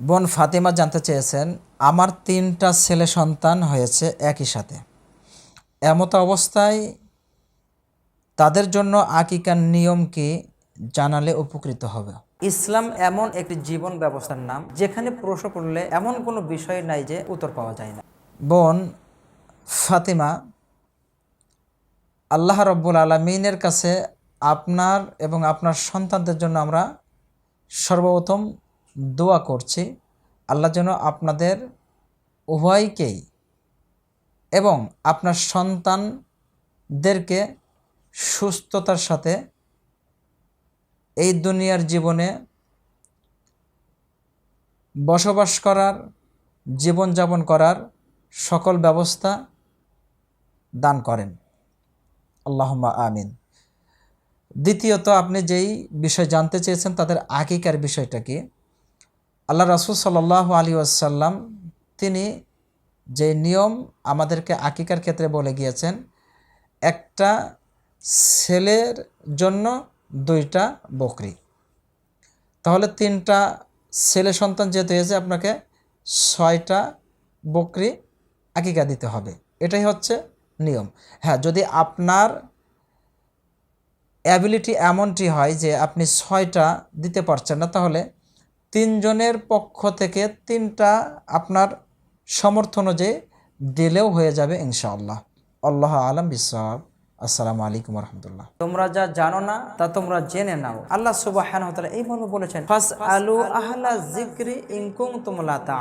বোন ফাতিমা জানতে চেয়েছেন আমার তিনটা ছেলে সন্তান হয়েছে একই সাথে। এমত অবস্থায় তাদের জন্য আকিকার নিয়ম কি জানালে উপকৃত হবে? ইসলাম এমন একটি জীবন ব্যবস্থার নাম যেখানে প্রশ্ন করলে এমন কোনো বিষয় নাই যে উত্তর পাওয়া যায় না। বোন ফাতিমা আল্লাহ রব্বুল আলমিনের কাছে আপনার এবং আপনার সন্তানদের জন্য আমরা সর্বপ্রথম দোয়া করছি। আল্লাহ যেন আপনাদের উভয়কেই এবং আপনার সন্তানদেরকে সুস্থতার সাথে এই দুনিয়ার জীবনে বসবাস করার, জীবনযাপন করার সকল ব্যবস্থা দান করেন। আল্লাহমা আমিন। দ্বিতীয়ত আপনি যেই বিষয় জানতে চেয়েছেন, তাদের আকিকার বিষয়টা কি? আল্লাহ রাসুল সাল্লাহ আলী আসাল্লাম তিনি যে নিয়ম আমাদেরকে আকিকার ক্ষেত্রে বলে গিয়েছেন, একটা ছেলের জন্য দুইটা বকরি। তাহলে তিনটা ছেলে সন্তান যেহেতু হয়েছে, আপনাকে ছয়টা বকরি আকিকা দিতে হবে। এটাই হচ্ছে নিয়ম। হ্যাঁ যদি আপনার অ্যাবিলিটি এমনটি হয় যে আপনি ছয়টা দিতে পারছেন না, তাহলে তিনজনের পক্ষ থেকে তিনটা আপনার সমর্থন অনুযায়ী দিলেও হয়ে যাবে ইনশাআল্লাহ। আল্লাহ আলম বিশ্বাব আসসালামু আলাইকুম রহমতুল্লাহ। তোমরা যা জানো না, তা তোমরা জেনে নাও। আল্লাহ সুবাহ এইভাবে বলেছেন আলু জিক্রি ইনকুম তা